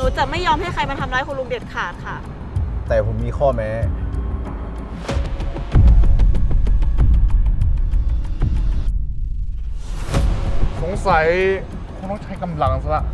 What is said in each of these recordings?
นูจะไม่ยอมให้ใครมาทำร้ายคุณลุงเด็ดขาดค่ะ แต่ผมมีข้อแม้ สงสัยคงต้องใช้กำลังซะละ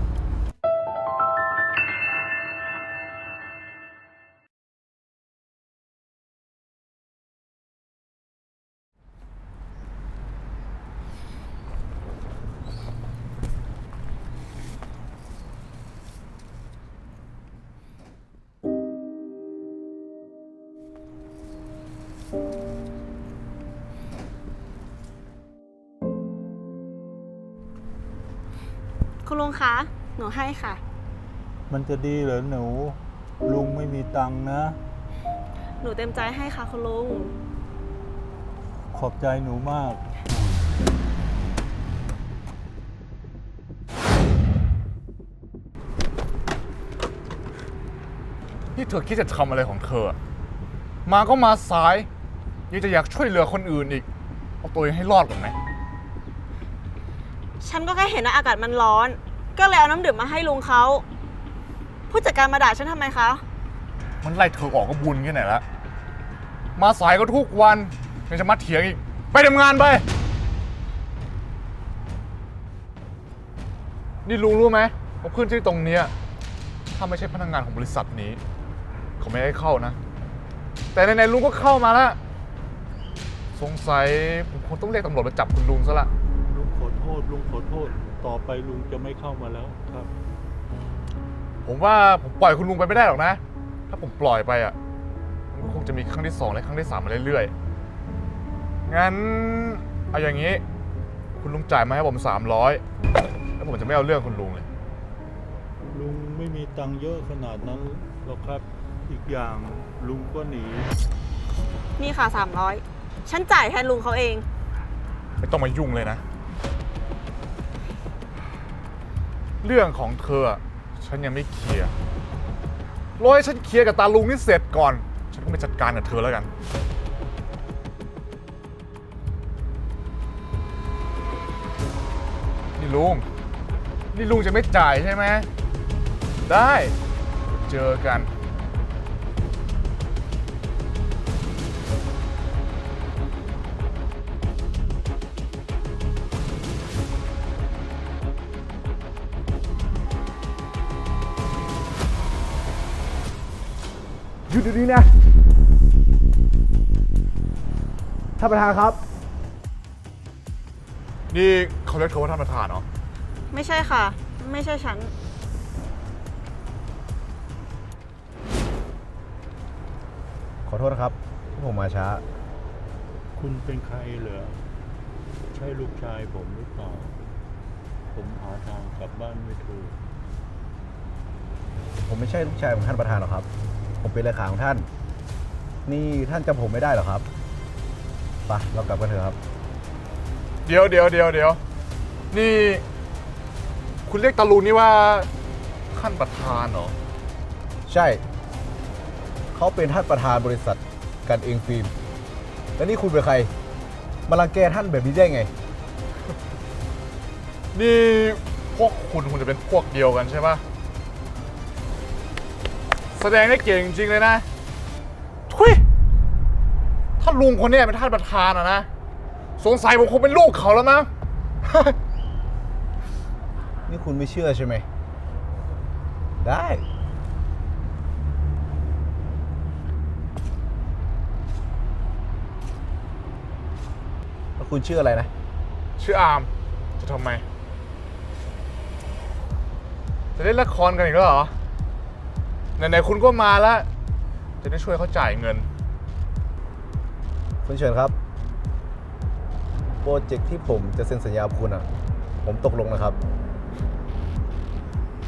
คุณลุงคะ หนูให้ค่ะ มันจะดีเหรอหนู ลุงไม่มีตังค์นะ หนูเต็มใจให้ค่ะคุณลุง ขอบใจหนูมาก นี่เธอคิดจะทำอะไรของเธอมาก็มาสาย ยังจะอยากช่วยเหลือคนอื่นอีก เอาตัวเองให้รอดก่อนไหม ฉันก็แค่เห็นว่าอากาศมันร้อน ก็เลยเอาน้ำดื่มมาให้ลุงเขา ผู้จัดการมาด่าฉันทำไมคะ มันไล่เธอออกก็บุญแค่ไหนละ มาสายก็ทุกวันยังจะมาเถียงอีก ไปทำงานไป นี่ลุงรู้ไหมว่าพื้นที่ตรงเนี้ยถ้าไม่ใช่พนักงานของบริษัทนี้ เขาไม่ให้เข้านะ แต่ไหนๆลุงก็เข้ามาแล้ว สงสัยผมคงต้องเรียกตำรวจมาจับคุณลุงซะละลุงขอโทษลุงขอโทษ ต่อไปลุงจะไม่เข้ามาแล้วครับ ผมว่าผมปล่อยคุณลุงไปไม่ได้หรอกนะ ถ้าผมปล่อยไปอะมันก็คงจะมีครั้งที่สองและครั้งที่สามมาเรื่อยๆงั้นเอาอย่างนี้ คุณลุงจ่ายมาให้ผมสามร้อยแล้วผมจะไม่เอาเรื่องคุณลุงเลย ลุงไม่มีตังค์เยอะขนาดนั้นหรอกครับ อีกอย่างลุงก็หนี นี่ค่ะ 300 ฉันจ่ายแทนลุงเขาเอง ไม่ต้องมายุ่งเลยนะ เรื่องของเธออะฉันยังไม่เคลียร์รอให้ฉันเคลียร์กับตาลุงนี่เสร็จก่อน ฉันก็ไปจัดการกับเธอแล้วกัน นี่ลุง นี่ลุงจะไม่จ่ายใช่ไหม ได้ เจอกัน ดเดี๋ยวนี้นะท่านประธานครับ นี่เขาเรียกเธอว่าท่านประธานเหรอ ไม่ใช่ค่ะ ไม่ใช่ฉัน ขอโทษนะครับที่ผมมาช้า คุณเป็นใครเหรอ ใช่ลูกชายผมหรือเปล่า ผมหาทางกลับบ้านไม่ถูก ผมไม่ใช่ลูกชายของท่านประธานหรอกครับ ผมเป็นเลขาของท่าน นี่ท่านจำผมไม่ได้หรอครับไปะเรากลับกันเถอะครับ เดี๋ยวเดี๋ยวเดี๋ยวเดี๋ยวนี่ คุณเรียกตาลูนนี่ว่าท่านประธานเหรอ ใช่ เขาเป็นท่านประธานบริษัทกันเองฟิล์ม แล้วนี่คุณเป็นใคร มาลังแกท่านแบบนี้ได้ไง นี่พวกคุณคุณจะเป็นพวกเดียวกันใช่ปะ แสดงได้เก่งจริงเลยนะทุยถ้าลุงคนเนี้ยเป็นท่านประธานอะนะ สงสัยผมคงเป็นลูกเขาแล้วมั้ง นี่คุณไม่เชื่อใช่ไหม ได้ แล้วคุณชื่ออะไรนะ ชื่ออาร์มจะทำไม จะเล่นละครกันอีกแล้วเหรอ ไหนๆคุณก็มาแล้ว จะได้ช่วยเขาจ่ายเงิน คุณเชิญครับ โปรเจกต์ที่ผมจะเซ็นสัญญากับคุณอะ ผมตกลงนะครับ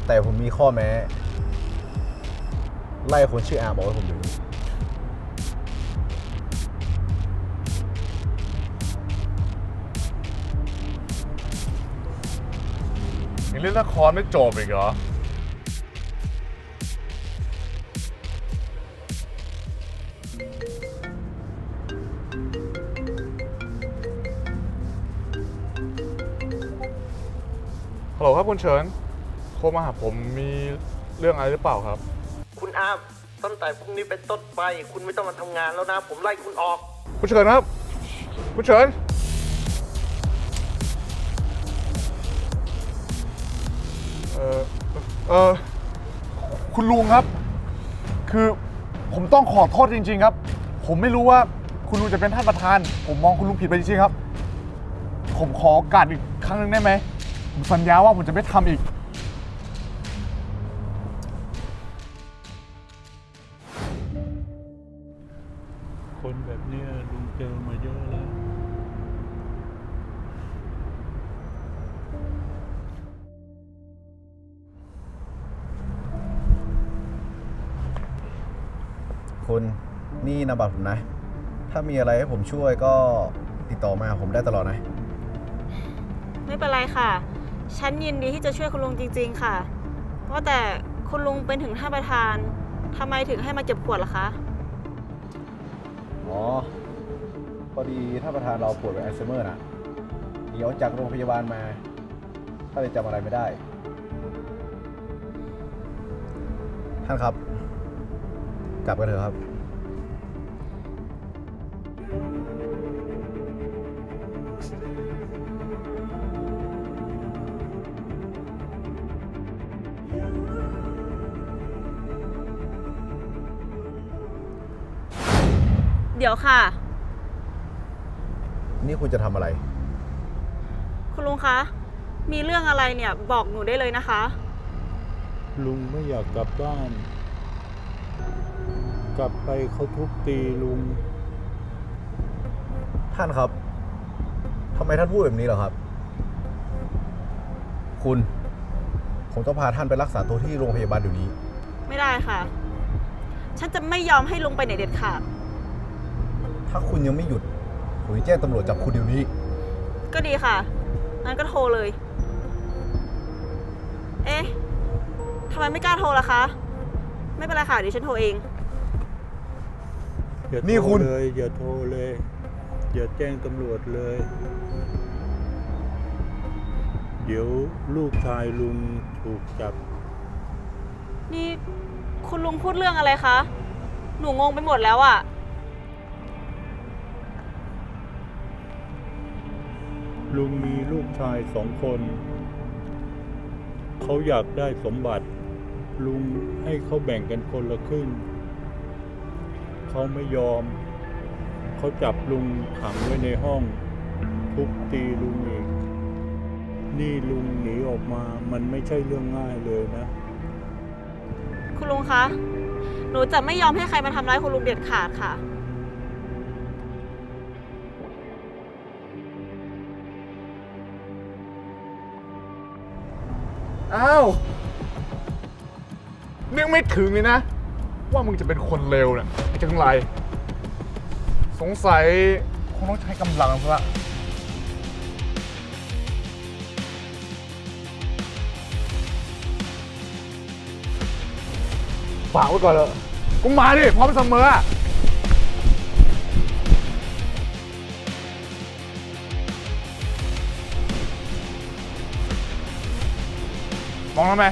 แต่ผมมีข้อแม้ ไล่คนชื่ออาร์มออกให้ผมดูยังเล่นละครไม่จบอีกเหรอ ครับคุณเฉินโทรมาหาผมมีเรื่องอะไรหรือเปล่าครับ คุณอามตั้งแต่พรุ่งนี้เป็นต้นไป คุณไม่ต้องมาทำงานแล้วนะ ผมไล่คุณออก คุณเฉินครับ คุณเฉินเออเออคุณลุงครับ คือผมต้องขอโทษจริง ๆ ครับ ผมไม่รู้ว่าคุณลุงจะเป็นท่านประธาน ผมมองคุณลุงผิดไปจริงๆครับ ผมขอโอกาสอีกครั้งหนึ่งได้ไหม ผมสัญญาว่าผมจะไม่ทำอีก คนแบบเนี้ยลุงเจอมาเยอะแล้ว คุณนี่นามบัตรผมนะ ถ้ามีอะไรให้ผมช่วยก็ติดต่อมาหาผมได้ตลอดนะ ไม่เป็นไรค่ะ ฉันยินดีที่จะช่วยคุณลุงจริง ๆ ค่ะ ว่าแต่คุณลุงเป็นถึงท่านประธานทำไมถึงให้มาเก็บขวดล่ะคะ อ๋อ พอดีท่านประธานเราป่วยเป็นอัลไซเมอร์นะหนีออกจากโรงพยาบาลมาถ้าเลยจำอะไรไม่ได้ ท่านครับ กลับกันเถอะครับ เดี๋ยวค่ะ นี่คุณจะทำอะไร คุณลุงคะ มีเรื่องอะไรเนี่ยบอกหนูได้เลยนะคะ ลุงไม่อยากกลับบ้าน กลับไปเขาทุบตีลุง ท่านครับทำไมท่านพูดแบบนี้เหรอครับ คุณ ผมต้องพาท่านไปรักษาตัวที่โรงพยาบาลเดี๋ยวนี้ ไม่ได้ค่ะ ฉันจะไม่ยอมให้ลุงไปไหนเด็ดขาด ถ้าคุณยังไม่หยุดผมจะแจ้งตำรวจจับคุณเดี๋ยวนี้ ก็ดีค่ะ งั้นก็โทรเลย เอ๊ะทำไมไม่กล้าโทรล่ะคะ ไม่เป็นไรค่ะเดี๋ยวฉันโทรเอง อย่านี่โทคุรณเลยอย่าโทรเลยอย่าแจ้งตำรวจเลย เดี๋ยวลูกชายลุงถูกจับ นี่คุณลุงพูดเรื่องอะไรคะ หนูงงไปหมดแล้วอะ ลุงมีลูกชายสองคน เขาอยากได้สมบัติ ลุงให้เขาแบ่งกันคนละครึ่ง เขาไม่ยอม เขาจับลุงขังไว้ในห้อง ทุบตีลุงอีก นี่ลุงหนีออกมา มันไม่ใช่เรื่องง่ายเลยนะ คุณลุงคะ หนูจะไม่ยอมให้ใครมาทำร้ายคุณลุงเด็ดขาดค่ะ อ้าวนึกไม่ถึงเลยนะ ว่ามึงจะเป็นคนเลวเนี่ยไอ้จังไร สงสัยคงต้องใช้กำลังซะละฝากไว้ก่อนเลยกูมาดิพร้อมเสมอ มองทำไม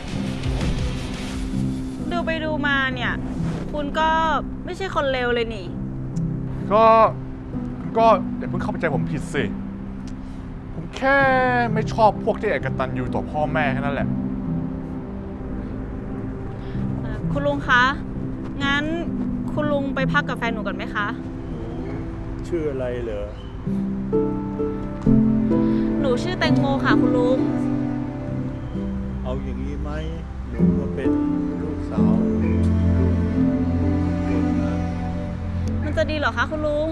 ดูไปดูมาเนี่ย คุณก็ไม่ใช่คนเลวเลยนี่ ก็ก็อย่าเพิ่งเข้าใจผมผิดสิ ผมแค่ไม่ชอบพวกที่เอกตันอยู่ต่อพ่อแม่แค่นั้นแหละ เอ่อคุณลุงคะ งั้นคุณลุงไปพักกับแฟนหนูก่อนไหมคะ ชื่ออะไรเหรอ หนูชื่อแตงโมค่ะ คุณลุง เอาอย่างนี้ไหมหนูมาเป็นลูกสาวลุงคนนะมันจะดีเหรอคะคุณลุง